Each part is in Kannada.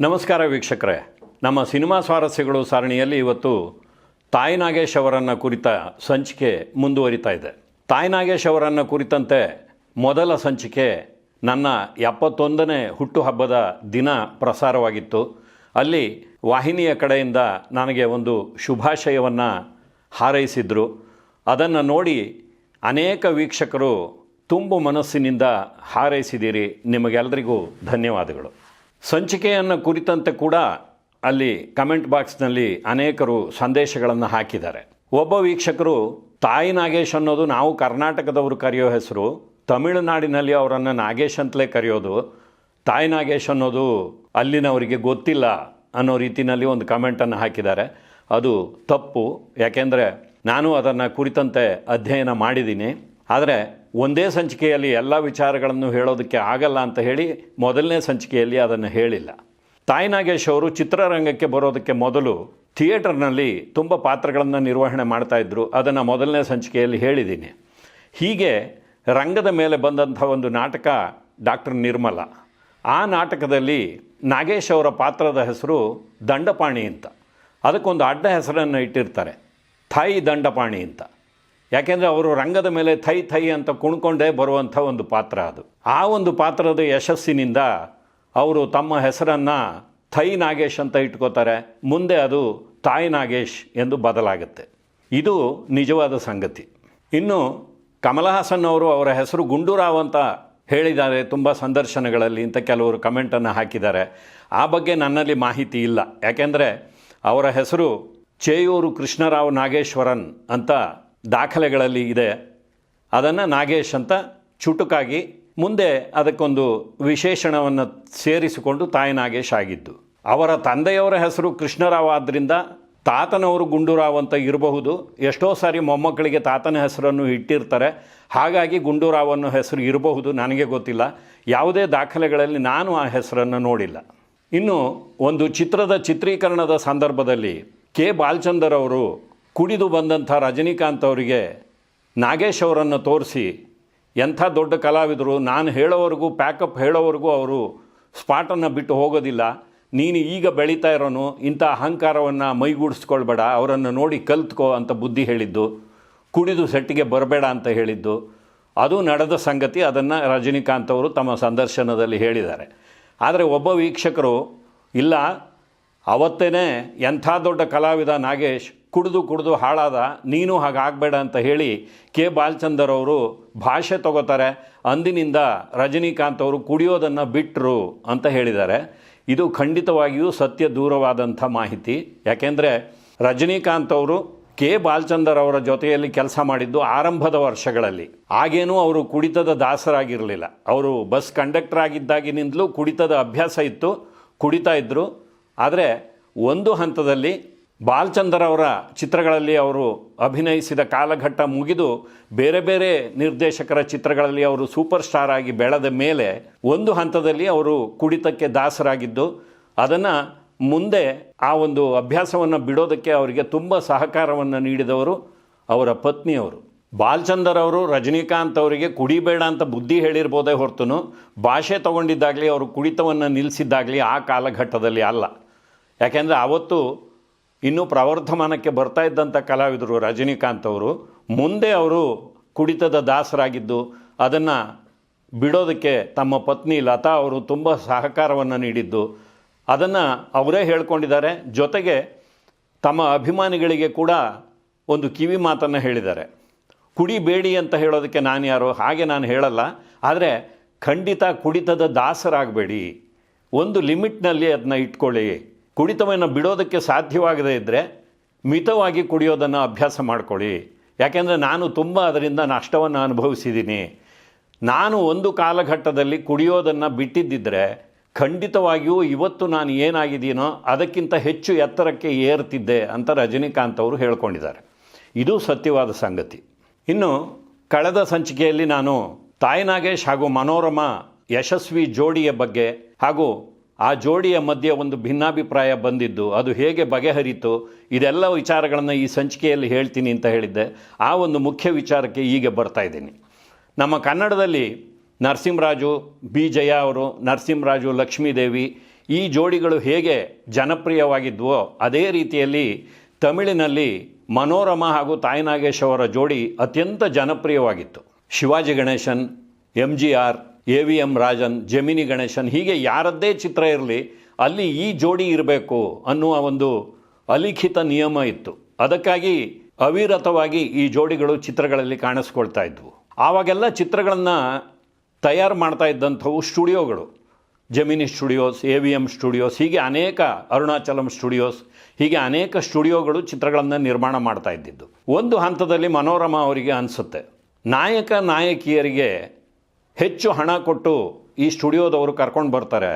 ನಮಸ್ಕಾರ ವೀಕ್ಷಕರೇ. ನಮ್ಮ ಸಿನಿಮಾ ಸ್ವಾರಸ್ಯಗಳು ಸರಣಿಯಲ್ಲಿ ಇವತ್ತು ತಾಯಿ ನಾಗೇಶ್ ಅವರನ್ನು ಕುರಿತ ಸಂಚಿಕೆ ಮುಂದುವರಿತಾ ಇದೆ. ತಾಯಿ ನಾಗೇಶ್ ಅವರನ್ನು ಕುರಿತಂತೆ ಮೊದಲ ಸಂಚಿಕೆ ನನ್ನ ಎಪ್ಪತ್ತೊಂದನೇ ಹುಟ್ಟುಹಬ್ಬದ ದಿನ ಪ್ರಸಾರವಾಗಿತ್ತು. ಅಲ್ಲಿ ವಾಹಿನಿಯ ಕಡೆಯಿಂದ ನನಗೆ ಒಂದು ಶುಭಾಶಯವನ್ನು ಹಾರೈಸಿದರು. ಅದನ್ನು ನೋಡಿ ಅನೇಕ ವೀಕ್ಷಕರು ತುಂಬು ಮನಸ್ಸಿನಿಂದ ಹಾರೈಸಿದ್ದೀರಿ. ನಿಮಗೆಲ್ಲರಿಗೂ ಧನ್ಯವಾದಗಳು. ಸಂಚಿಕೆಯನ್ನು ಕುರಿತಂತೆ ಕೂಡ ಅಲ್ಲಿ ಕಮೆಂಟ್ ಬಾಕ್ಸ್ನಲ್ಲಿ ಅನೇಕರು ಸಂದೇಶಗಳನ್ನು ಹಾಕಿದ್ದಾರೆ. ಒಬ್ಬ ವೀಕ್ಷಕರು, ತಾಯಿ ನಾಗೇಶ್ ಅನ್ನೋದು ನಾವು ಕರ್ನಾಟಕದವರು ಕರೆಯೋ ಹೆಸರು, ತಮಿಳುನಾಡಿನಲ್ಲಿ ಅವರನ್ನು ನಾಗೇಶ್ ಅಂತಲೇ ಕರೆಯೋದು, ತಾಯಿ ನಾಗೇಶ್ ಅನ್ನೋದು ಅಲ್ಲಿನವರಿಗೆ ಗೊತ್ತಿಲ್ಲ ಅನ್ನೋ ರೀತಿಯಲ್ಲಿ ಒಂದು ಕಮೆಂಟನ್ನು ಹಾಕಿದ್ದಾರೆ. ಅದು ತಪ್ಪು, ಯಾಕೆಂದರೆ ನಾನು ಅದನ್ನು ಕುರಿತಂತೆ ಅಧ್ಯಯನ ಮಾಡಿದ್ದೀನಿ. ಆದರೆ ಒಂದೇ ಸಂಚಿಕೆಯಲ್ಲಿ ಎಲ್ಲ ವಿಚಾರಗಳನ್ನು ಹೇಳೋದಕ್ಕೆ ಆಗಲ್ಲ ಅಂತ ಹೇಳಿ ಮೊದಲನೇ ಸಂಚಿಕೆಯಲ್ಲಿ ಅದನ್ನು ಹೇಳಿಲ್ಲ. ತಾಯಿ ನಾಗೇಶ್ ಅವರು ಚಿತ್ರರಂಗಕ್ಕೆ ಬರೋದಕ್ಕೆ ಮೊದಲು ಥಿಯೇಟರ್ನಲ್ಲಿ ತುಂಬ ಪಾತ್ರಗಳನ್ನು ನಿರ್ವಹಣೆ ಮಾಡ್ತಾಯಿದ್ರು ಅದನ್ನು ಮೊದಲನೇ ಸಂಚಿಕೆಯಲ್ಲಿ ಹೇಳಿದ್ದೀನಿ. ಹೀಗೆ ರಂಗದ ಮೇಲೆ ಬಂದಂಥ ಒಂದು ನಾಟಕ ಡಾಕ್ಟರ್ ನಿರ್ಮಲ. ಆ ನಾಟಕದಲ್ಲಿ ನಾಗೇಶ್ ಅವರ ಪಾತ್ರದ ಹೆಸರು ದಂಡಪಾಣಿ ಅಂತ. ಅದಕ್ಕೊಂದು ಅಡ್ಡ ಹೆಸರನ್ನು ಇಟ್ಟಿರ್ತಾರೆ. ಥಾಯಿ ದಂಡಪಾಣಿ ಅಂತ. ಯಾಕೆಂದರೆ ಅವರು ರಂಗದ ಮೇಲೆ ಥೈ ಥೈ ಅಂತ ಕುಣ್ಕೊಂಡೇ ಬರುವಂಥ ಒಂದು ಪಾತ್ರ ಅದು. ಆ ಒಂದು ಪಾತ್ರದ ಯಶಸ್ಸಿನಿಂದ ಅವರು ತಮ್ಮ ಹೆಸರನ್ನು ಥೈ ನಾಗೇಶ್ ಅಂತ ಇಟ್ಕೋತಾರೆ. ಮುಂದೆ ಅದು ತಾಯ್ ನಾಗೇಶ್ ಎಂದು ಬದಲಾಗುತ್ತೆ. ಇದು ನಿಜವಾದ ಸಂಗತಿ. ಇನ್ನು ಕಮಲ್ ಹಾಸನ್ ಅವರು ಅವರ ಹೆಸರು ಗುಂಡೂರಾವ್ ಅಂತ ಹೇಳಿದ್ದಾರೆ ತುಂಬ ಸಂದರ್ಶನಗಳಲ್ಲಿ ಅಂತ ಕೆಲವರು ಕಮೆಂಟನ್ನು ಹಾಕಿದ್ದಾರೆ. ಆ ಬಗ್ಗೆ ನನ್ನಲ್ಲಿ ಮಾಹಿತಿ ಇಲ್ಲ. ಯಾಕೆಂದರೆ ಅವರ ಹೆಸರು ಚೇಯೂರು ಕೃಷ್ಣರಾವ್ ನಾಗೇಶ್ವರನ್ ಅಂತ ದಾಖಲೆಗಳಲ್ಲಿ ಇದೆ. ಅದನ್ನು ನಾಗೇಶ್ ಅಂತ ಚುಟುಕಾಗಿ ಮುಂದೆ ಅದಕ್ಕೊಂದು ವಿಶೇಷಣವನ್ನು ಸೇರಿಸಿಕೊಂಡು ತಾಯಿ ನಾಗೇಶ್ ಆಗಿದ್ದು. ಅವರ ತಂದೆಯವರ ಹೆಸರು ಕೃಷ್ಣರಾವ್ ಆದ್ದರಿಂದ ತಾತನವರು ಗುಂಡೂರಾವ್ ಅಂತ ಇರಬಹುದು. ಎಷ್ಟೋ ಸಾರಿ ಮೊಮ್ಮಕ್ಕಳಿಗೆ ತಾತನ ಹೆಸರನ್ನು ಇಟ್ಟಿರ್ತಾರೆ. ಹಾಗಾಗಿ ಗುಂಡೂರಾವ್ ಅನ್ನೋ ಹೆಸರು ಇರಬಹುದು, ನನಗೆ ಗೊತ್ತಿಲ್ಲ. ಯಾವುದೇ ದಾಖಲೆಗಳಲ್ಲಿ ನಾನು ಆ ಹೆಸರನ್ನು ನೋಡಿಲ್ಲ. ಇನ್ನು ಒಂದು ಚಿತ್ರದ ಚಿತ್ರೀಕರಣದ ಸಂದರ್ಭದಲ್ಲಿ ಕೆ. ಬಾಲ್ಚಂದರ್ ಅವರು ಕುಡಿದು ಬಂದಂಥ ರಜನಿಕಾಂತ್ ಅವರಿಗೆ ನಾಗೇಶ್ ಅವರನ್ನು ತೋರಿಸಿ ಎಂಥ ದೊಡ್ಡ ಕಲಾವಿದರು, ನಾನು ಹೇಳೋವರೆಗೂ, ಪ್ಯಾಕಪ್ ಹೇಳೋವರೆಗೂ ಅವರು ಸ್ಪಾಟನ್ನು ಬಿಟ್ಟು ಹೋಗೋದಿಲ್ಲ. ನೀನು ಈಗ ಬೆಳೀತಾ ಇರೋನು, ಇಂಥ ಅಹಂಕಾರವನ್ನು ಮೈಗೂಡಿಸ್ಕೊಳ್ಬೇಡ, ಅವರನ್ನು ನೋಡಿ ಕಲ್ತ್ಕೋ ಅಂತ ಬುದ್ಧಿ ಹೇಳಿದ್ದು, ಕುಡಿದು ಸೆಟ್ಟಿಗೆ ಬರಬೇಡ ಅಂತ ಹೇಳಿದ್ದು. ಅದು ನಡೆದ ಸಂಗತಿ, ಅದನ್ನು ರಜನಿಕಾಂತ್ ಅವರು ತಮ್ಮ ಸಂದರ್ಶನದಲ್ಲಿ ಹೇಳಿದ್ದಾರೆ. ಆದರೆ ಒಬ್ಬ ವೀಕ್ಷಕರು, ಇಲ್ಲ ಅವತ್ತೇ ಎಂಥ ದೊಡ್ಡ ಕಲಾವಿದ ನಾಗೇಶ್ ಕುಡಿದು ಕುಡಿದು ಹಾಳಾದ, ನೀನು ಹಾಗಾಗಬೇಡ ಅಂತ ಹೇಳಿ ಕೆ. ಬಾಲಚಂದರ್ ಅವರು ಭಾಷೆ ತಗೋತಾರೆ, ಅಂದಿನಿಂದ ರಜನಿಕಾಂತ್ ಅವರು ಕುಡಿಯೋದನ್ನು ಬಿಟ್ಟರು ಅಂತ ಹೇಳಿದ್ದಾರೆ. ಇದು ಖಂಡಿತವಾಗಿಯೂ ಸತ್ಯ ದೂರವಾದಂಥ ಮಾಹಿತಿ. ಯಾಕೆಂದರೆ ರಜನಿಕಾಂತ್ ಅವರು ಕೆ. ಬಾಲಚಂದರ್ ಅವರ ಜೊತೆಯಲ್ಲಿ ಕೆಲಸ ಮಾಡಿದ್ದು ಆರಂಭದ ವರ್ಷಗಳಲ್ಲಿ. ಆಗೇನೂ ಅವರು ಕುಡಿತದ ದಾಸರಾಗಿರಲಿಲ್ಲ. ಅವರು ಬಸ್ ಕಂಡಕ್ಟರ್ ಆಗಿದ್ದಾಗಿನಿಂದಲೂ ಕುಡಿತದ ಅಭ್ಯಾಸ ಇತ್ತು, ಕುಡಿತಾ ಇದ್ದರು ಆದರೆ ಒಂದು ಹಂತದಲ್ಲಿ ಬಾಲ್ಚಂದರ್ ಅವರ ಚಿತ್ರಗಳಲ್ಲಿ ಅವರು ಅಭಿನಯಿಸಿದ ಕಾಲಘಟ್ಟ ಮುಗಿದು ಬೇರೆ ಬೇರೆ ನಿರ್ದೇಶಕರ ಚಿತ್ರಗಳಲ್ಲಿ ಅವರು ಸೂಪರ್ ಸ್ಟಾರ್ ಆಗಿ ಬೆಳೆದ ಮೇಲೆ ಒಂದು ಹಂತದಲ್ಲಿ ಅವರು ಕುಡಿತಕ್ಕೆ ದಾಸರಾಗಿದ್ದು, ಅದನ್ನು ಮುಂದೆ ಆ ಒಂದು ಅಭ್ಯಾಸವನ್ನು ಬಿಡೋದಕ್ಕೆ ಅವರಿಗೆ ತುಂಬ ಸಹಕಾರವನ್ನು ನೀಡಿದವರು ಅವರ ಪತ್ನಿಯವರು. ಬಾಲ್ಚಂದರ್ ಅವರು ರಜನಿಕಾಂತ್ ಅವರಿಗೆ ಕುಡಿಬೇಡ ಅಂತ ಬುದ್ಧಿ ಹೇಳಿರ್ಬೋದೇ ಹೊರತು ಭಾಷೆ ತಗೊಂಡಿದ್ದಾಗಲಿ, ಅವರು ಕುಡಿತವನ್ನು ನಿಲ್ಲಿಸಿದ್ದಾಗಲಿ ಆ ಕಾಲಘಟ್ಟದಲ್ಲಿ ಅಲ್ಲ. ಯಾಕೆಂದರೆ ಆವತ್ತು ಇನ್ನೂ ಪ್ರವರ್ಧಮಾನಕ್ಕೆ ಬರ್ತಾ ಇದ್ದಂಥ ಕಲಾವಿದರು ರಜನಿಕಾಂತ್ ಅವರು, ಮುಂದೆ ಅವರು ಕುಡಿತದ ದಾಸರಾಗಿದ್ದು ಅದನ್ನು ಬಿಡೋದಕ್ಕೆ ತಮ್ಮ ಪತ್ನಿ ಲತಾ ಅವರು ತುಂಬ ಸಹಕಾರವನ್ನು ನೀಡಿದ್ದು, ಅದನ್ನು ಅವರೇ ಹೇಳ್ಕೊಂಡಿದ್ದಾರೆ. ಜೊತೆಗೆ ತಮ್ಮ ಅಭಿಮಾನಿಗಳಿಗೆ ಕೂಡ ಒಂದು ಕಿವಿ ಮಾತನ್ನು ಹೇಳಿದ್ದಾರೆ. ಕುಡಿಬೇಡಿ ಅಂತ ಹೇಳೋದಕ್ಕೆ ನಾನು ಯಾರು, ಹಾಗೆ ನಾನು ಹೇಳಲ್ಲ. ಆದರೆ ಖಂಡಿತ ಕುಡಿತದ ದಾಸರಾಗಬೇಡಿ. ಒಂದು ಲಿಮಿಟ್ನಲ್ಲಿ ಅದನ್ನ ಇಟ್ಕೊಳ್ಳಿ. ಕುಡಿತವನ್ನು ಬಿಡೋದಕ್ಕೆ ಸಾಧ್ಯವಾಗದೇ ಇದ್ದರೆ ಮಿತವಾಗಿ ಕುಡಿಯೋದನ್ನು ಅಭ್ಯಾಸ ಮಾಡಿಕೊಳ್ಳಿ. ಯಾಕೆಂದರೆ ನಾನು ತುಂಬ ಅದರಿಂದ ನಷ್ಟವನ್ನು ಅನುಭವಿಸಿದ್ದೀನಿ. ನಾನು ಒಂದು ಕಾಲಘಟ್ಟದಲ್ಲಿ ಕುಡಿಯೋದನ್ನು ಬಿಟ್ಟಿದ್ದಿದ್ದರೆ ಖಂಡಿತವಾಗಿಯೂ ಇವತ್ತು ನಾನು ಏನಾಗಿದ್ದೀನೋ ಅದಕ್ಕಿಂತ ಹೆಚ್ಚು ಎತ್ತರಕ್ಕೆ ಏರ್ತಿದ್ದೆ ಅಂತ ರಜನಿಕಾಂತ್ ಅವರು ಹೇಳ್ಕೊಂಡಿದ್ದಾರೆ. ಇದು ಸತ್ಯವಾದ ಸಂಗತಿ. ಇನ್ನು ಕಳೆದ ಸಂಚಿಕೆಯಲ್ಲಿ ನಾನು ತಾಯಿ ನಾಗೇಶ್ ಹಾಗೂ ಮನೋರಮ ಯಶಸ್ವಿ ಜೋಡಿಯ ಬಗ್ಗೆ ಹಾಗೂ ಆ ಜೋಡಿಯ ಮಧ್ಯೆ ಒಂದು ಭಿನ್ನಾಭಿಪ್ರಾಯ ಬಂದಿದ್ದು, ಅದು ಹೇಗೆ ಬಗೆಹರಿತು, ಇದೆಲ್ಲ ವಿಚಾರಗಳನ್ನು ಈ ಸಂಚಿಕೆಯಲ್ಲಿ ಹೇಳ್ತೀನಿ ಅಂತ ಹೇಳಿದ್ದೆ. ಆ ಒಂದು ಮುಖ್ಯ ವಿಚಾರಕ್ಕೆ ಈಗ ಬರ್ತಾ ಇದ್ದೀನಿ. ನಮ್ಮ ಕನ್ನಡದಲ್ಲಿ ನರಸಿಂಹರಾಜು, ಬಿ. ಜಯ ಅವರು, ನರಸಿಂಹರಾಜು ಲಕ್ಷ್ಮೀದೇವಿ ಈ ಜೋಡಿಗಳು ಹೇಗೆ ಜನಪ್ರಿಯವಾಗಿದ್ವೋ, ಅದೇ ರೀತಿಯಲ್ಲಿ ತಮಿಳಿನಲ್ಲಿ ಮನೋರಮ ಹಾಗೂ ತಾಯಿನಾಗೇಶ್ ಅವರ ಜೋಡಿ ಅತ್ಯಂತ ಜನಪ್ರಿಯವಾಗಿತ್ತು. Shivaji Ganesan, M G R A V M Rajan, Gemini Ganesan, ಹೀಗೆ ಯಾರದ್ದೇ ಚಿತ್ರ ಇರಲಿ, ಅಲ್ಲಿ ಈ ಜೋಡಿ ಇರಬೇಕು ಅನ್ನುವ ಒಂದು ಅಲಿಖಿತ ನಿಯಮ ಇತ್ತು. ಅದಕ್ಕಾಗಿ ಅವಿರತವಾಗಿ ಈ ಜೋಡಿಗಳು ಚಿತ್ರಗಳಲ್ಲಿ ಕಾಣಿಸ್ಕೊಳ್ತಾ ಇದ್ವು. ಆವಾಗೆಲ್ಲ ಚಿತ್ರಗಳನ್ನು ತಯಾರು ಮಾಡ್ತಾ ಇದ್ದಂಥವು ಸ್ಟುಡಿಯೋಗಳು. Gemini studios A V M studios, ಹೀಗೆ ಅನೇಕ ಅರುಣಾಚಲಂ ಸ್ಟುಡಿಯೋಸ್, ಹೀಗೆ ಅನೇಕ ಸ್ಟುಡಿಯೋಗಳು ಚಿತ್ರಗಳನ್ನು ನಿರ್ಮಾಣ ಮಾಡ್ತಾ ಇದ್ದಿದ್ದು. ಒಂದು ಹಂತದಲ್ಲಿ ಮನೋರಮಾ ಅವರಿಗೆ ಅನಿಸುತ್ತೆ. ನಾಯಕ ನಾಯಕಿಯರಿಗೆ ಹೆಚ್ಚು ಹಣ ಕೊಟ್ಟು ಈ ಸ್ಟುಡಿಯೋದವರು ಕರ್ಕೊಂಡು ಬರ್ತಾರೆ.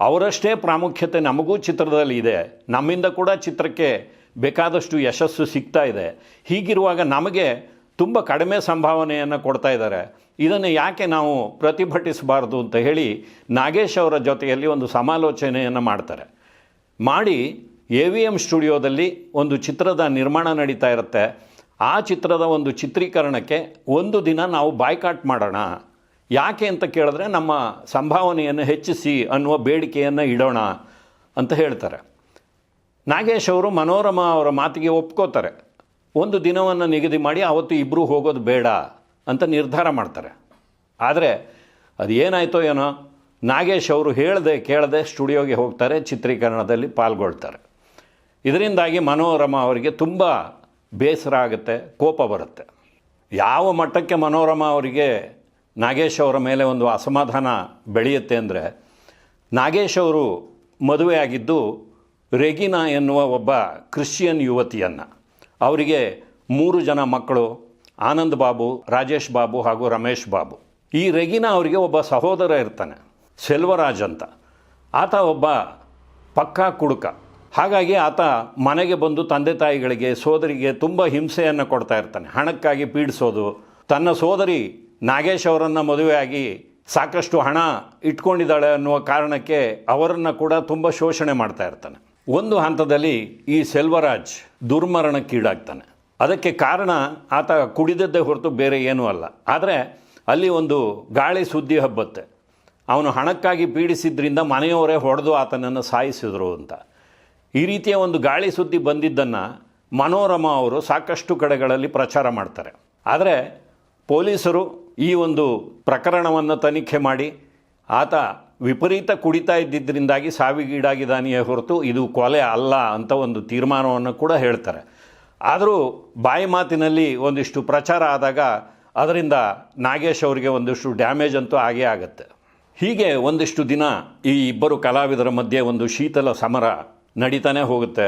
ಅವರಷ್ಟೇ ಪ್ರಾಮುಖ್ಯತೆ ನಮಗೂ ಚಿತ್ರದಲ್ಲಿ ಇದೆ. ನಮ್ಮಿಂದ ಕೂಡ ಚಿತ್ರಕ್ಕೆ ಬೇಕಾದಷ್ಟು ಯಶಸ್ಸು ಸಿಗ್ತಾ ಇದೆ. ಹೀಗಿರುವಾಗ ನಮಗೆ ತುಂಬ ಕಡಿಮೆ ಸಂಭಾವನೆಯನ್ನು ಕೊಡ್ತಾ ಇದ್ದಾರೆ. ಇದನ್ನು ಯಾಕೆ ನಾವು ಪ್ರತಿಭಟಿಸಬಾರ್ದು ಅಂತ ಹೇಳಿ ನಾಗೇಶ್ ಅವರ ಜೊತೆಯಲ್ಲಿ ಒಂದು ಸಮಾಲೋಚನೆಯನ್ನು ಮಾಡ್ತಾರೆ. ಮಾಡಿ ಎ ವಿ ಎಂ ಸ್ಟುಡಿಯೋದಲ್ಲಿ ಒಂದು ಚಿತ್ರದ ನಿರ್ಮಾಣ ನಡೀತಾ ಇರುತ್ತೆ. ಆ ಚಿತ್ರದ ಒಂದು ಚಿತ್ರೀಕರಣಕ್ಕೆ ಒಂದು ದಿನ ನಾವು ಬಾಯ್ಕಾಟ್ ಮಾಡೋಣ. ಯಾಕೆ ಅಂತ ಕೇಳಿದ್ರೆ ನಮ್ಮ ಸಂಭಾವನೆಯನ್ನು ಹೆಚ್ಚಿಸಿ ಅನ್ನುವ ಬೇಡಿಕೆಯನ್ನು ಇಡೋಣ ಅಂತ ಹೇಳ್ತಾರೆ. ನಾಗೇಶ್ ಅವರು ಮನೋರಮ ಅವರ ಮಾತಿಗೆ ಒಪ್ಕೋತಾರೆ. ಒಂದು ದಿನವನ್ನು ನಿಗದಿ ಮಾಡಿ ಅವತ್ತು ಇಬ್ಬರು ಹೋಗೋದು ಬೇಡ ಅಂತ ನಿರ್ಧಾರ ಮಾಡ್ತಾರೆ. ಆದರೆ ಅದು ಏನಾಯ್ತೋ ಏನೋ, ನಾಗೇಶ್ ಅವರು ಹೇಳದೆ ಕೇಳದೆ ಸ್ಟುಡಿಯೋಗೆ ಹೋಗ್ತಾರೆ, ಚಿತ್ರೀಕರಣದಲ್ಲಿ ಪಾಲ್ಗೊಳ್ತಾರೆ. ಇದರಿಂದಾಗಿ ಮನೋರಮ ಅವರಿಗೆ ತುಂಬ ಬೇಸರ ಆಗುತ್ತೆ, ಕೋಪ ಬರುತ್ತೆ. ಯಾವ ಮಟ್ಟಕ್ಕೆ ಮನೋರಮ ಅವರಿಗೆ ನಾಗೇಶ್ ಅವರ ಮೇಲೆ ಒಂದು ಅಸಮಾಧಾನ ಬೆಳೆಯುತ್ತೆ ಅಂದರೆ ನಾಗೇಶ್ ಅವರು ಮದುವೆಯಾಗಿದ್ದು ರೆಗಿನಾ ಎನ್ನುವ ಒಬ್ಬ ಕ್ರಿಶ್ಚಿಯನ್ ಯುವತಿಯನ್ನು. ಅವರಿಗೆ ಮೂರು ಜನ ಮಕ್ಕಳು, ಆನಂದ್ ಬಾಬು, ರಾಜೇಶ್ ಬಾಬು ಹಾಗೂ ರಮೇಶ್ ಬಾಬು. ಈ ರೆಗಿನಾ ಅವರಿಗೆ ಒಬ್ಬ ಸಹೋದರ ಇರ್ತಾನೆ, ಸೆಲ್ವರಾಜ್ ಅಂತ. ಆತ ಒಬ್ಬ ಪಕ್ಕಾ ಕುಡುಕ. ಹಾಗಾಗಿ ಆತ ಮನೆಗೆ ಬಂದು ತಂದೆ ತಾಯಿಗಳಿಗೆ, ಸೋದರಿಗೆ ತುಂಬ ಹಿಂಸೆಯನ್ನು ಕೊಡ್ತಾ ಇರ್ತಾನೆ. ಹಣಕ್ಕಾಗಿ ಪೀಡಿಸೋದು, ತನ್ನ ಸೋದರಿ ನಾಗೇಶ್ ಅವರನ್ನು ಮದುವೆಯಾಗಿ ಸಾಕಷ್ಟು ಹಣ ಇಟ್ಕೊಂಡಿದ್ದಾಳೆ ಅನ್ನುವ ಕಾರಣಕ್ಕೆ ಅವರನ್ನು ಕೂಡ ತುಂಬ ಶೋಷಣೆ ಮಾಡ್ತಾ ಇರ್ತಾನೆ. ಒಂದು ಹಂತದಲ್ಲಿ ಈ ಸೆಲ್ವರಾಜ್ ದುರ್ಮರಣಕ್ಕೀಡಾಗ್ತಾನೆ ಅದಕ್ಕೆ ಕಾರಣ ಆತ ಕುಡಿದದ್ದೇ ಹೊರತು ಬೇರೆ ಏನೂ ಅಲ್ಲ. ಆದರೆ ಅಲ್ಲಿ ಒಂದು ಗಾಳಿ ಸುದ್ದಿ ಹಬ್ಬತ್ತೆ. ಅವನು ಹಣಕ್ಕಾಗಿ ಪೀಡಿಸಿದ್ರಿಂದ ಮನೆಯವರೇ ಹೊಡೆದು ಆತನನ್ನು ಸಾಯಿಸಿದರು ಅಂತ. ಈ ರೀತಿಯ ಒಂದು ಗಾಳಿ ಸುದ್ದಿ ಬಂದಿದ್ದನ್ನು ಮನೋರಮಾ ಅವರು ಸಾಕಷ್ಟು ಕಡೆಗಳಲ್ಲಿ ಪ್ರಚಾರ ಮಾಡ್ತಾರೆ. ಆದರೆ ಪೊಲೀಸರು ಈ ಒಂದು ಪ್ರಕರಣವನ್ನು ತನಿಖೆ ಮಾಡಿ ಆತ ವಿಪರೀತ ಕುಡಿತಾ ಇದ್ದಿದ್ದರಿಂದಾಗಿ ಸಾವಿಗೀಡಾಗಿದ್ದಾನೆಯೇ ಹೊರತು ಇದು ಕೊಲೆ ಅಲ್ಲ ಅಂತ ಒಂದು ತೀರ್ಮಾನವನ್ನು ಕೂಡ ಹೇಳ್ತಾರೆ. ಆದರೂ ಬಾಯಿ ಮಾತಿನಲ್ಲಿ ಒಂದಿಷ್ಟು ಪ್ರಚಾರ ಆದಾಗ ಅದರಿಂದ ನಾಗೇಶ್ ಅವರಿಗೆ ಒಂದಿಷ್ಟು ಡ್ಯಾಮೇಜ್ ಅಂತೂ ಆಗೇ ಆಗುತ್ತೆ. ಹೀಗೆ ಒಂದಿಷ್ಟು ದಿನ ಈ ಇಬ್ಬರು ಕಲಾವಿದರ ಮಧ್ಯೆ ಒಂದು ಶೀತಲ ಸಮರ ನಡೀತಾನೆ ಹೋಗುತ್ತೆ.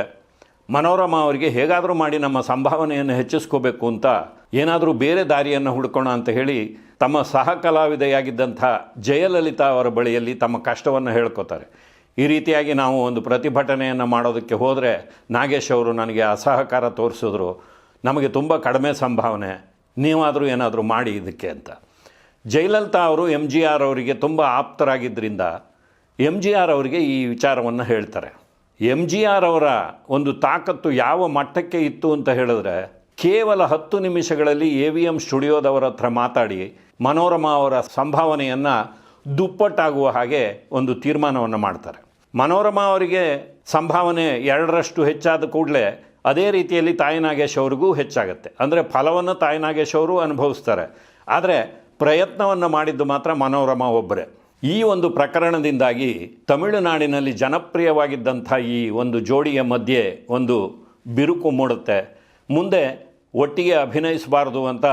ಮನೋರಮಾ ಅವರಿಗೆ ಹೇಗಾದರೂ ಮಾಡಿ ನಮ್ಮ ಸಂಭಾವನೆಯನ್ನು ಹೆಚ್ಚಿಸ್ಕೋಬೇಕು ಅಂತ ಏನಾದರೂ ಬೇರೆ ದಾರಿಯನ್ನು ಹುಡುಕೋಣ ಅಂತ ಹೇಳಿ ತಮ್ಮ ಸಹ ಕಲಾವಿದೆಯಾಗಿದ್ದಂಥ ಜಯಲಲಿತಾ ಅವರ ಬಳಿಯಲ್ಲಿ ತಮ್ಮ ಕಷ್ಟವನ್ನು ಹೇಳ್ಕೋತಾರೆ. ಈ ರೀತಿಯಾಗಿ ನಾವು ಒಂದು ಪ್ರತಿಭಟನೆಯನ್ನು ಮಾಡೋದಕ್ಕೆ ಹೋದರೆ ನಾಗೇಶ್ ಅವರು ನನಗೆ ಅಸಹಕಾರ ತೋರಿಸಿದ್ರು. ನಮಗೆ ತುಂಬ ಕಡಿಮೆ ಸಂಭಾವನೆ. ನೀವಾದರೂ ಏನಾದರೂ ಮಾಡಿ ಇದಕ್ಕೆ ಅಂತ. ಜಯಲಲಿತಾ ಅವರು ಎಂ ಜಿ ಆರ್ ಅವರಿಗೆ ತುಂಬ ಆಪ್ತರಾಗಿದ್ದರಿಂದ ಎಂ ಜಿ ಆರ್ ಅವರಿಗೆ ಈ ವಿಚಾರವನ್ನು ಹೇಳ್ತಾರೆ. ಎಂ ಜಿ ಆರ್ ಅವರ ಒಂದು ತಾಕತ್ತು ಯಾವ ಮಟ್ಟಕ್ಕೆ ಇತ್ತು ಅಂತ ಹೇಳಿದ್ರೆ ಕೇವಲ ಹತ್ತು ನಿಮಿಷಗಳಲ್ಲಿ ಎ ವಿ ಎಂ ಸ್ಟುಡಿಯೋದವರ ಹತ್ರ ಮಾತಾಡಿ ಮನೋರಮಾ ಅವರ ಸಂಭಾವನೆಯನ್ನು ದುಪ್ಪಟ್ಟಾಗುವ ಹಾಗೆ ಒಂದು ತೀರ್ಮಾನವನ್ನು ಮಾಡ್ತಾರೆ. ಮನೋರಮಾ ಅವರಿಗೆ ಸಂಭಾವನೆ ಎರಡರಷ್ಟು ಹೆಚ್ಚಾದ ಕೂಡಲೇ ಅದೇ ರೀತಿಯಲ್ಲಿ ತಾಯಿ ನಾಗೇಶ್ ಅವ್ರಿಗೂ ಹೆಚ್ಚಾಗುತ್ತೆ. ಅಂದರೆ ಫಲವನ್ನು ತಾಯಿ ನಾಗೇಶ್ ಅವರು ಅನುಭವಿಸ್ತಾರೆ. ಆದರೆ ಪ್ರಯತ್ನವನ್ನು ಮಾಡಿದ್ದು ಮಾತ್ರ ಮನೋರಮಾ ಒಬ್ಬರೇ. ಈ ಒಂದು ಪ್ರಕರಣದಿಂದಾಗಿ ತಮಿಳುನಾಡಿನಲ್ಲಿ ಜನಪ್ರಿಯವಾಗಿದ್ದಂಥ ಈ ಒಂದು ಜೋಡಿಯ ಮಧ್ಯೆ ಒಂದು ಬಿರುಕು ಮೂಡುತ್ತೆ. ಮುಂದೆ ಒಟ್ಟಿಗೆ ಅಭಿನಯಿಸಬಾರ್ದು ಅಂತ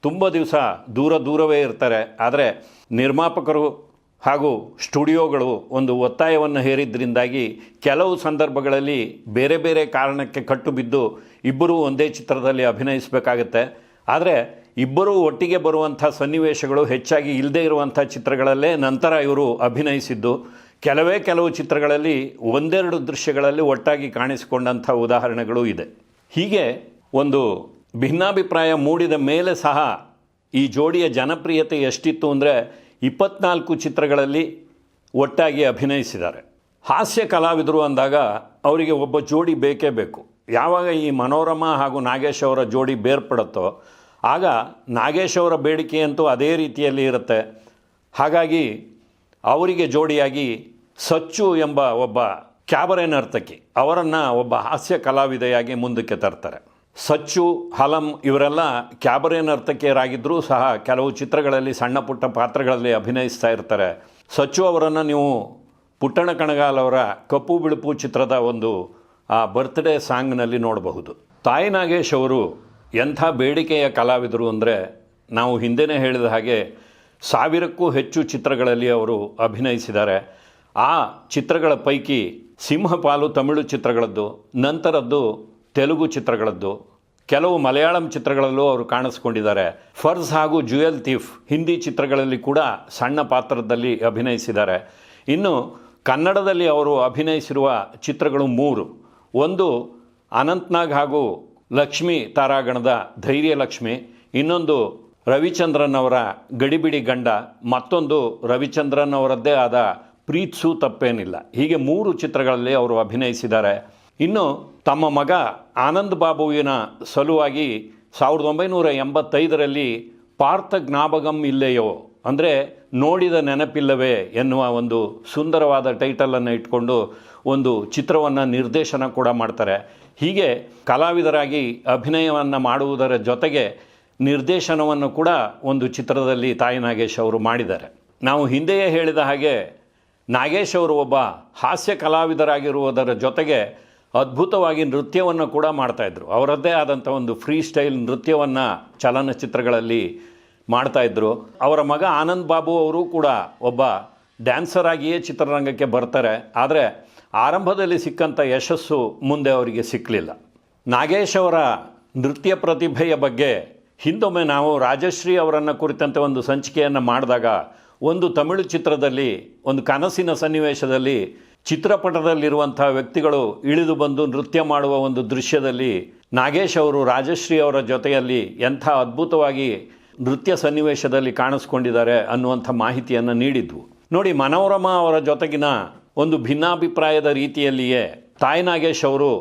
ತುಂಬ ದಿವಸ ದೂರ ದೂರವೇ ಇರ್ತಾರೆ. ಆದರೆ ನಿರ್ಮಾಪಕರು ಹಾಗೂ ಸ್ಟುಡಿಯೋಗಳು ಒಂದು ಒತ್ತಾಯವನ್ನು ಹೇರಿದ್ರಿಂದಾಗಿ ಕೆಲವು ಸಂದರ್ಭಗಳಲ್ಲಿ ಬೇರೆ ಬೇರೆ ಕಾರಣಕ್ಕೆ ಕಟ್ಟು ಬಿದ್ದು ಇಬ್ಬರೂ ಒಂದೇ ಚಿತ್ರದಲ್ಲಿ ಅಭಿನಯಿಸಬೇಕಾಗತ್ತೆ. ಆದರೆ ಇಬ್ಬರೂ ಒಟ್ಟಿಗೆ ಬರುವಂಥ ಸನ್ನಿವೇಶಗಳು ಹೆಚ್ಚಾಗಿ ಇಲ್ಲದೇ ಇರುವಂಥ ಚಿತ್ರಗಳಲ್ಲೇ ನಂತರ ಇವರು ಅಭಿನಯಿಸಿದ್ದು. ಕೆಲವೇ ಕೆಲವು ಚಿತ್ರಗಳಲ್ಲಿ ಒಂದೆರಡು ದೃಶ್ಯಗಳಲ್ಲಿ ಒಟ್ಟಾಗಿ ಕಾಣಿಸಿಕೊಂಡಂಥ ಉದಾಹರಣೆಗಳು ಇದೆ. ಹೀಗೆ ಒಂದು ಭಿನ್ನಾಭಿಪ್ರಾಯ ಮೂಡಿದ ಮೇಲೆ ಸಹ ಈ ಜೋಡಿಯ ಜನಪ್ರಿಯತೆ ಎಷ್ಟಿತ್ತು ಅಂದರೆ ಇಪ್ಪತ್ನಾಲ್ಕು ಚಿತ್ರಗಳಲ್ಲಿ ಒಟ್ಟಾಗಿ ಅಭಿನಯಿಸಿದ್ದಾರೆ. ಹಾಸ್ಯ ಕಲಾವಿದರು ಅಂದಾಗ ಅವರಿಗೆ ಒಬ್ಬ ಜೋಡಿ ಬೇಕೇ ಬೇಕು. ಯಾವಾಗ ಈ ಮನೋರಮಾ ಹಾಗೂ ನಾಗೇಶ್ ಅವರ ಜೋಡಿ ಬೇರ್ಪಡುತ್ತೋ ಆಗ ನಾಗೇಶ್ ಅವರ ಬೇಡಿಕೆಯಂತೂ ಅದೇ ರೀತಿಯಲ್ಲಿ ಇರುತ್ತೆ. ಹಾಗಾಗಿ ಅವರಿಗೆ ಜೋಡಿಯಾಗಿ ಸಚ್ಚು ಎಂಬ ಒಬ್ಬ ಕ್ಯಾಬರೆ ನರ್ತಕಿ ಅವರನ್ನು ಒಬ್ಬ ಹಾಸ್ಯ ಕಲಾವಿದೆಯಾಗಿ ಮುಂದಕ್ಕೆ ತರ್ತಾರೆ. ಸಚ್ಚು, ಹಲಂ ಇವರೆಲ್ಲ ಕ್ಯಾಬರೆ ನರ್ತಕಿಯರಾಗಿದ್ದರೂ ಸಹ ಕೆಲವು ಚಿತ್ರಗಳಲ್ಲಿ ಸಣ್ಣ ಪುಟ್ಟ ಪಾತ್ರಗಳಲ್ಲಿ ಅಭಿನಯಿಸ್ತಾ ಇರ್ತಾರೆ. ಸಚ್ಚು ಅವರನ್ನು ನೀವು ಪುಟ್ಟಣ ಕಣಗಾಲ್ ಅವರ ಕಪ್ಪು ಬಿಳುಪು ಚಿತ್ರದ ಒಂದು, ಆ ಬರ್ತ್ಡೇ ಸಾಂಗ್ನಲ್ಲಿ ನೋಡಬಹುದು. ತಾಯಿ ನಾಗೇಶ್ ಅವರು ಎಂಥ ಬೇಡಿಕೆಯ ಕಲಾವಿದರು ಅಂದರೆ ನಾವು ಹಿಂದೆನೇ ಹೇಳಿದ ಹಾಗೆ ಸಾವಿರಕ್ಕೂ ಹೆಚ್ಚು ಚಿತ್ರಗಳಲ್ಲಿ ಅವರು ಅಭಿನಯಿಸಿದ್ದಾರೆ. ಆ ಚಿತ್ರಗಳ ಪೈಕಿ ಸಿಂಹಪಾಲು ತಮಿಳು ಚಿತ್ರಗಳದ್ದು, ನಂತರದ್ದು ತೆಲುಗು ಚಿತ್ರಗಳದ್ದು. ಕೆಲವು ಮಲಯಾಳಂ ಚಿತ್ರಗಳಲ್ಲೂ ಅವರು ಕಾಣಿಸ್ಕೊಂಡಿದ್ದಾರೆ. ಫರ್ಜ್ ಹಾಗೂ ಜುಯಲ್ ತೀಫ್ ಹಿಂದಿ ಚಿತ್ರಗಳಲ್ಲಿ ಕೂಡ ಸಣ್ಣ ಪಾತ್ರದಲ್ಲಿ ಅಭಿನಯಿಸಿದ್ದಾರೆ. ಇನ್ನು ಕನ್ನಡದಲ್ಲಿ ಅವರು ಅಭಿನಯಿಸಿರುವ ಚಿತ್ರಗಳು ಮೂರು. ಒಂದು ಅನಂತ್ನಾಗ್ ಹಾಗೂ ಲಕ್ಷ್ಮಿ ತಾರಾಗಣದ ಧೈರ್ಯ ಲಕ್ಷ್ಮಿ ಇನ್ನೊಂದು ರವಿಚಂದ್ರನ್ ಅವರ ಗಡಿಬಿಡಿ ಗಂಡ. ಮತ್ತೊಂದು ರವಿಚಂದ್ರನ್ ಅವರದ್ದೇ ಆದ ಪ್ರೀತ್ಸು ತಪ್ಪೇನಿಲ್ಲ. ಹೀಗೆ ಮೂರು ಚಿತ್ರಗಳಲ್ಲಿ ಅವರು ಅಭಿನಯಿಸಿದ್ದಾರೆ. ಇನ್ನು ತಮ್ಮ ಮಗ ಆನಂದ್ ಬಾಬುವಿನ ಸಲುವಾಗಿ ಸಾವಿರದ ಒಂಬೈನೂರ ಎಂಬತ್ತೈದರಲ್ಲಿ ಪಾರ್ಥ ಜ್ಞಾಪಕಂ ಇಲ್ಲೆಯೋ, ಅಂದರೆ ನೋಡಿದ ನೆನಪಿಲ್ಲವೇ ಎನ್ನುವ ಒಂದು ಸುಂದರವಾದ ಟೈಟಲನ್ನು ಇಟ್ಕೊಂಡು ಒಂದು ಚಿತ್ರವನ್ನು ನಿರ್ದೇಶನ ಕೂಡ ಮಾಡ್ತಾರೆ. ಹೀಗೆ ಕಲಾವಿದರಾಗಿ ಅಭಿನಯವನ್ನು ಮಾಡುವುದರ ಜೊತೆಗೆ ನಿರ್ದೇಶನವನ್ನು ಕೂಡ ಒಂದು ಚಿತ್ರದಲ್ಲಿ ತಾಯಿ ನಾಗೇಶ್ ಅವರು ಮಾಡಿದ್ದಾರೆ. ನಾವು ಹಿಂದೆಯೇ ಹೇಳಿದ ಹಾಗೆ ನಾಗೇಶ್ ಅವರು ಒಬ್ಬ ಹಾಸ್ಯ ಕಲಾವಿದರಾಗಿರುವುದರ ಜೊತೆಗೆ ಅದ್ಭುತವಾಗಿ ನೃತ್ಯವನ್ನು ಕೂಡ ಮಾಡ್ತಾಯಿದ್ರು ಅವರದ್ದೇ ಆದಂಥ ಒಂದು ಫ್ರೀ ಸ್ಟೈಲ್ ನೃತ್ಯವನ್ನು ಚಲನಚಿತ್ರಗಳಲ್ಲಿ ಮಾಡ್ತಾಯಿದ್ರು ಅವರ ಮಗ ಆನಂದ್ ಬಾಬು ಅವರು ಕೂಡ ಒಬ್ಬ ಡ್ಯಾನ್ಸರ್ ಆಗಿಯೇ ಚಿತ್ರರಂಗಕ್ಕೆ ಬರ್ತಾರೆ. ಆದರೆ ಆರಂಭದಲ್ಲಿ ಸಿಕ್ಕಂಥ ಯಶಸ್ಸು ಮುಂದೆ ಅವರಿಗೆ ಸಿಕ್ಕಲಿಲ್ಲ ನಾಗೇಶ್ ಅವರ ನೃತ್ಯ ಪ್ರತಿಭೆಯ ಬಗ್ಗೆ ಹಿಂದೊಮ್ಮೆ ನಾವು ರಾಜಶ್ರೀ ಅವರನ್ನು ಕುರಿತಂತೆ ಒಂದು ಸಂಚಿಕೆಯನ್ನು ಮಾಡಿದಾಗ ಒಂದು ತಮಿಳು ಚಿತ್ರದಲ್ಲಿ, ಒಂದು ಕನಸಿನ ಸನ್ನಿವೇಶದಲ್ಲಿ ಚಿತ್ರಪಟದಲ್ಲಿರುವಂಥ ವ್ಯಕ್ತಿಗಳು ಇಳಿದು ಬಂದು ನೃತ್ಯ ಮಾಡುವ ಒಂದು ದೃಶ್ಯದಲ್ಲಿ ನಾಗೇಶ್ ಅವರು, ರಾಜಶ್ರೀ ಅವರ ಜೊತೆಯಲ್ಲಿ ಎಂಥ ಅದ್ಭುತವಾಗಿ ನೃತ್ಯ ಸನ್ನಿವೇಶದಲ್ಲಿ ಕಾಣಿಸ್ಕೊಂಡಿದ್ದಾರೆ ಅನ್ನುವಂಥ ಮಾಹಿತಿಯನ್ನು ನೀಡಿದ್ವು. ನೋಡಿ, ಮನೋರಮಾ ಅವರ ಜೊತೆಗಿನ ಒಂದು ಭಿನ್ನಾಭಿಪ್ರಾಯದ ರೀತಿಯಲ್ಲಿಯೇ ತಾಯಿ ನಾಗೇಶ್ ಅವರು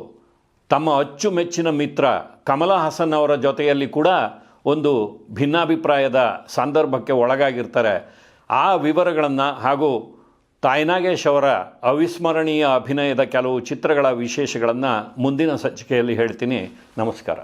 ತಮ್ಮ ಅಚ್ಚುಮೆಚ್ಚಿನ ಮಿತ್ರ ಕಮಲ ಹಾಸನ್ ಅವರ ಜೊತೆಯಲ್ಲಿ ಕೂಡ ಒಂದು ಭಿನ್ನಾಭಿಪ್ರಾಯದ ಸಂದರ್ಭಕ್ಕೆ ಒಳಗಾಗಿರ್ತಾರೆ. ಆ ವಿವರಗಳನ್ನು ಹಾಗೂ ತಾಯ್ನಾಗೇಶ್ ಅವಿಸ್ಮರಣೀಯ ಅಭಿನಯದ ಕೆಲವು ಚಿತ್ರಗಳ ವಿಶೇಷಗಳನ್ನು ಮುಂದಿನ ಸಂಚಿಕೆಯಲ್ಲಿ ಹೇಳ್ತೀನಿ. ನಮಸ್ಕಾರ.